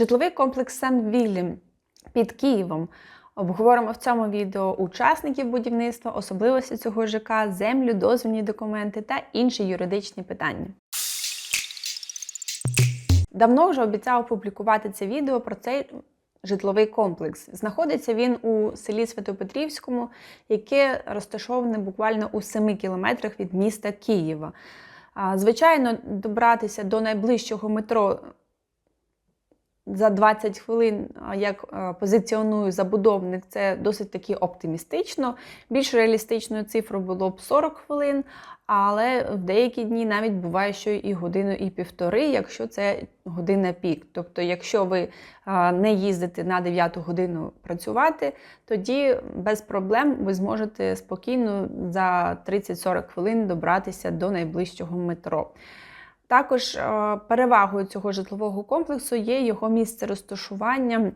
Житловий комплекс Сен-Віллім під Києвом. Обговоримо в цьому відео учасників будівництва, особливості цього ЖК, землю, дозвільні документи та інші юридичні питання. Давно вже обіцяв опублікувати це відео про цей житловий комплекс. Знаходиться він у селі Святопетрівському, яке розташоване буквально у 7 кілометрах від міста Києва. Звичайно, добратися до найближчого метро за 20 хвилин, як е, позиціонує забудовник, це досить таки оптимістично. Більш реалістичною цифрою було б 40 хвилин, але в деякі дні навіть буває, що і годину, і півтори, якщо це година пік. Тобто, якщо ви не їздите на 9 годину працювати, тоді без проблем ви зможете спокійно за 30-40 хвилин добратися до найближчого метро. Також е, перевагою цього житлового комплексу є його місце розташування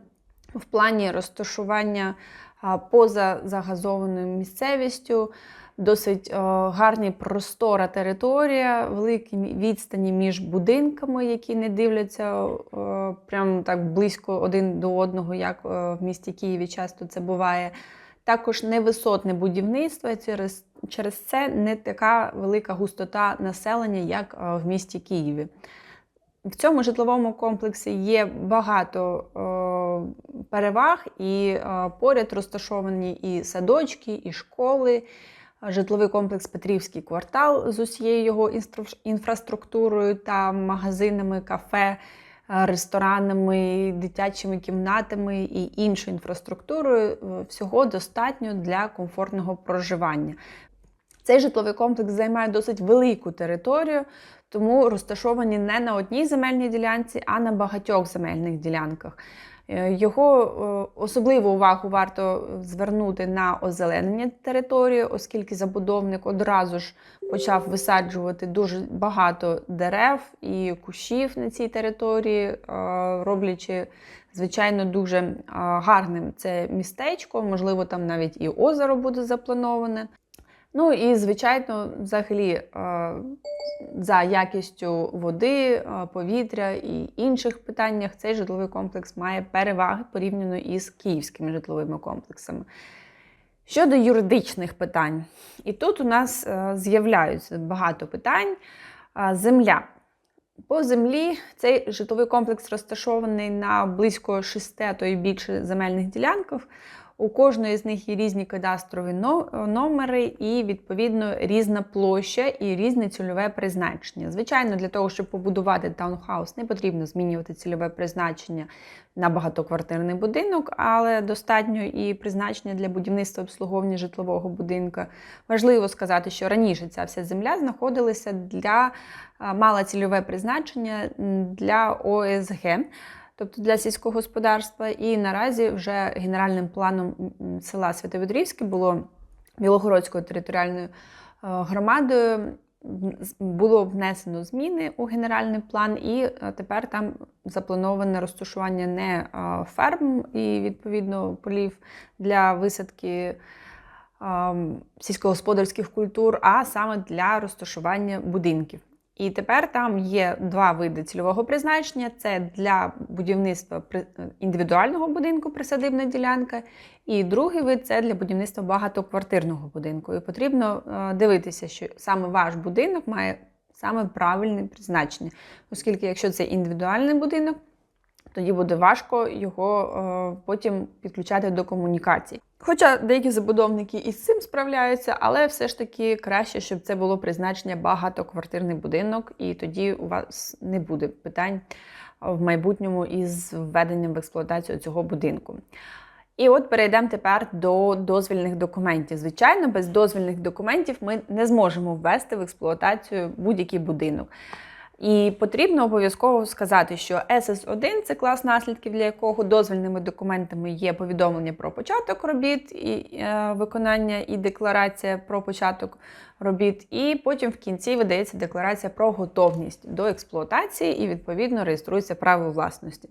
в плані розташування е, поза загазованою місцевістю, досить е, гарні простора територія, великі відстані між будинками, які не дивляться прямо так близько один до одного, як в місті Києві часто це буває. Також невисотне будівництво через через це не така велика густота населення, як е, в місті Києві. В цьому житловому комплексі є багато е, переваг, і е, поряд розташовані і садочки, і школи. Житловий комплекс Петрівський квартал з усією його інфраструктурою та магазинами, кафе, ресторанами, дитячими кімнатами і іншою інфраструктурою. Всього достатньо для комфортного проживання. Цей житловий комплекс займає досить велику територію, тому розташовані не на одній земельній ділянці, а на багатьох земельних ділянках. Е, його е, особливу увагу варто звернути на озеленення території, оскільки забудовник одразу ж почав висаджувати дуже багато дерев і кущів на цій території, е, роблячи, звичайно, дуже гарним це містечко. Можливо, там навіть і озеро буде заплановане. Ну і, звичайно, взагалі е, за якістю води, е, повітря і інших питаннях цей житловий комплекс має переваги порівняно із київськими житловими комплексами. Щодо юридичних питань, і тут у нас е, з'являються багато питань. Земля. По землі цей житловий комплекс розташований на близько 6, а то й більше земельних ділянках. У кожної з них є різні кадастрові номери і, відповідно, різна площа і різне цільове призначення. Звичайно, для того, щоб побудувати таунхаус, не потрібно змінювати цільове призначення на багатоквартирний будинок, але достатньо і призначення для будівництва обслуговування житлового будинку. Важливо сказати, що раніше ця вся земля знаходилася для мала цільове призначення для ОСГ тобто для сільського господарства. І наразі вже генеральним планом села Святовідрівське було Білогородською територіальною е, громадою. Було внесено зміни у генеральний план, і е, тепер там заплановане розташування не е, ферм і, відповідно, полів для висадки сільськогосподарських культур, а саме для розташування будинків. І тепер там є два види цільового призначення: це для будівництва індивідуального будинку присадибна ділянка, і другий вид це для будівництва багатоквартирного будинку. І потрібно е, дивитися, що саме ваш будинок має саме правильне призначення, оскільки, якщо це індивідуальний будинок, тоді буде важко його е, потім підключати до комунікацій. Хоча деякі забудовники із цим справляються, але все ж таки краще, щоб це було призначення багатоквартирний будинок, і тоді у вас не буде питань в майбутньому із введенням в експлуатацію цього будинку. І от перейдемо тепер до дозвільних документів. Звичайно, без дозвільних документів ми не зможемо ввести в експлуатацію будь-який будинок. І потрібно обов'язково сказати, що СС1 це клас наслідків, для якого дозвільними документами є повідомлення про початок робіт, і е, виконання і декларація про початок робіт. І потім в кінці видається декларація про готовність до експлуатації і, відповідно, реєструється право власності.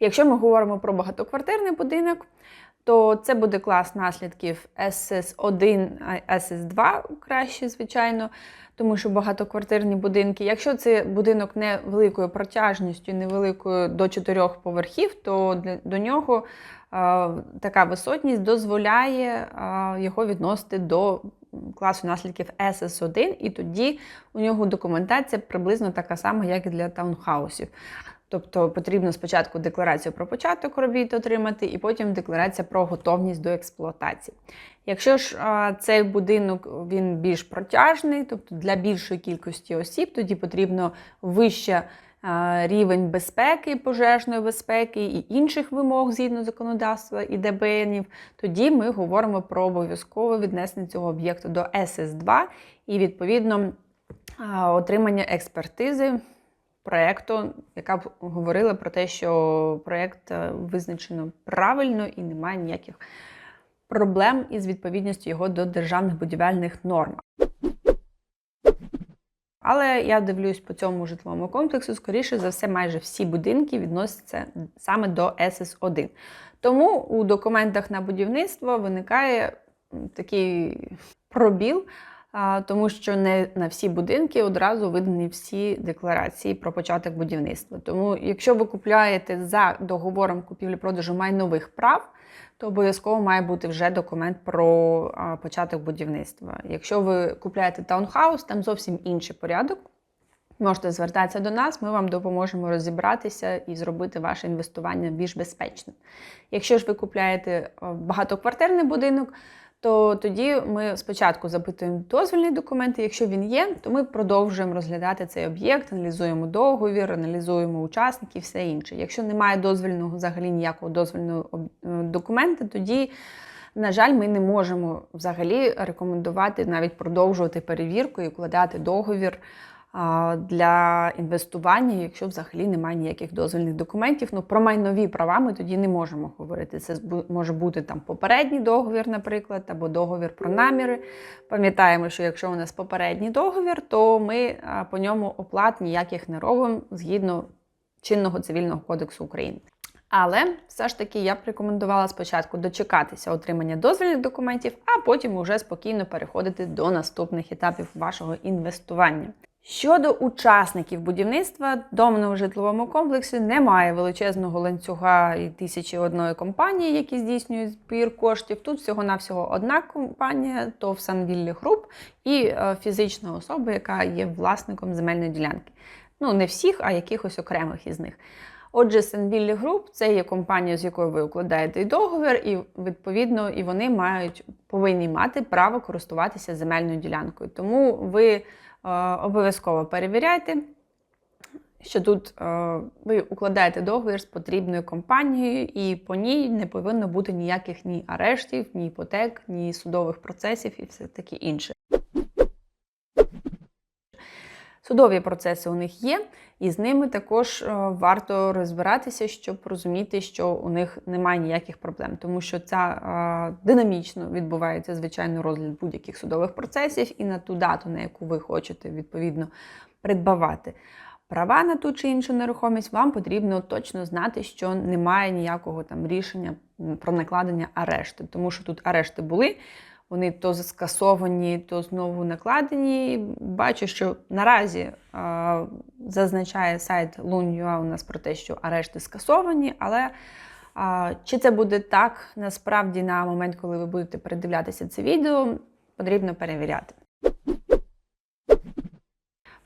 Якщо ми говоримо про багатоквартирний будинок, то це буде клас наслідків SS1, а SS2 краще, звичайно, тому що багатоквартирні будинки. Якщо це будинок невеликою протяжністю, невеликою до 4 поверхів, то до нього така висотність дозволяє його відносити до класу наслідків SS1, і тоді у нього документація приблизно така сама, як і для таунхаусів. Тобто потрібно спочатку декларацію про початок робіт отримати, і потім декларація про готовність до експлуатації. Якщо ж а, цей будинок він більш протяжний, тобто для більшої кількості осіб, тоді потрібно вища а, рівень безпеки, пожежної безпеки і інших вимог згідно законодавства і ДБНів, тоді ми говоримо про обов'язкове віднесення цього об'єкту до СС2 і відповідно а, отримання експертизи проєкту, яка б говорила про те, що проєкт е, визначено правильно і немає ніяких проблем із відповідністю його до державних будівельних норм. Але я дивлюсь по цьому житловому комплексу, скоріше за все, майже всі будинки відносяться саме до СС1. Тому у документах на будівництво виникає такий пробіл, тому що не на всі будинки одразу видані всі декларації про початок будівництва. Тому, якщо ви купляєте за договором купівлі-продажу майнових прав, то обов'язково має бути вже документ про початок будівництва. Якщо ви купляєте таунхаус, там зовсім інший порядок. Можете звертатися до нас, ми вам допоможемо розібратися і зробити ваше інвестування більш безпечним. Якщо ж ви купляєте багатоквартирний будинок, то тоді ми спочатку запитуємо дозвільні документи. Якщо він є, то ми продовжуємо розглядати цей об'єкт, аналізуємо договір, аналізуємо учасників, все інше. Якщо немає дозвільного взагалі ніякого дозвільного е, документа, тоді, на жаль, ми не можемо взагалі рекомендувати навіть продовжувати перевірку і укладати договір для інвестування, якщо взагалі немає ніяких дозвільних документів. Ну, про майнові права ми тоді не можемо говорити. Це може бути там попередній договір, наприклад, або договір про наміри. Пам'ятаємо, що якщо у нас попередній договір, то ми по ньому оплат ніяких не робимо згідно чинного цивільного кодексу України. Але все ж таки я б рекомендувала спочатку дочекатися отримання дозвільних документів, а потім уже спокійно переходити до наступних етапів вашого інвестування. Щодо учасників будівництва, в домовому житловому комплексі немає величезного ланцюга і тисячі одної компанії, які здійснюють збір коштів. Тут всього-навсього одна компанія, то в Санвіллі Груп, і е, фізична особа, яка є власником земельної ділянки. Ну, не всіх, а якихось окремих із них. Отже, Сенвіллі Груп це є компанія, з якою ви укладаєте договір, і відповідно і вони мають повинні мати право користуватися земельною ділянкою. Тому ви обов'язково перевіряйте, що тут е, ви укладаєте договір з потрібною компанією, і по ній не повинно бути ніяких ні арештів, ні іпотек, ні судових процесів і все таке інше. Судові процеси у них є, і з ними також е, варто розбиратися, щоб розуміти, що у них немає ніяких проблем, тому що ця е, динамічно відбувається звичайно розгляд будь-яких судових процесів і на ту дату, на яку ви хочете відповідно придбавати. Права на ту чи іншу нерухомість, вам потрібно точно знати, що немає ніякого там рішення про накладення арешту, тому що тут арешти були, вони то скасовані, то знову накладені. Бачу, що наразі а, зазначає сайт Лунюа у нас про те, що арешти скасовані, але а, чи це буде так насправді на момент, коли ви будете передивлятися це відео, потрібно перевіряти.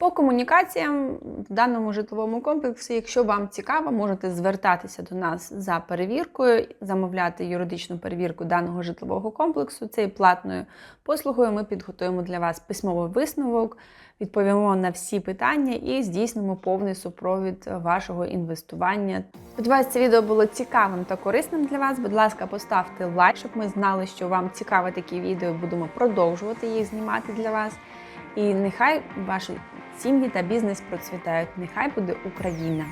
По комунікаціям в даному житловому комплексі, якщо вам цікаво, можете звертатися до нас за перевіркою, замовляти юридичну перевірку даного житлового комплексу. Це є платною послугою. Ми підготуємо для вас письмовий висновок, відповімо на всі питання і здійснимо повний супровід вашого інвестування. Сподіваюсь, це відео було цікавим та корисним для вас. Будь ласка, поставте лайк, щоб ми знали, що вам цікаві такі відео. Будемо продовжувати їх знімати для вас. І нехай ваші сім'ї та бізнес процвітають. Нехай буде Україна!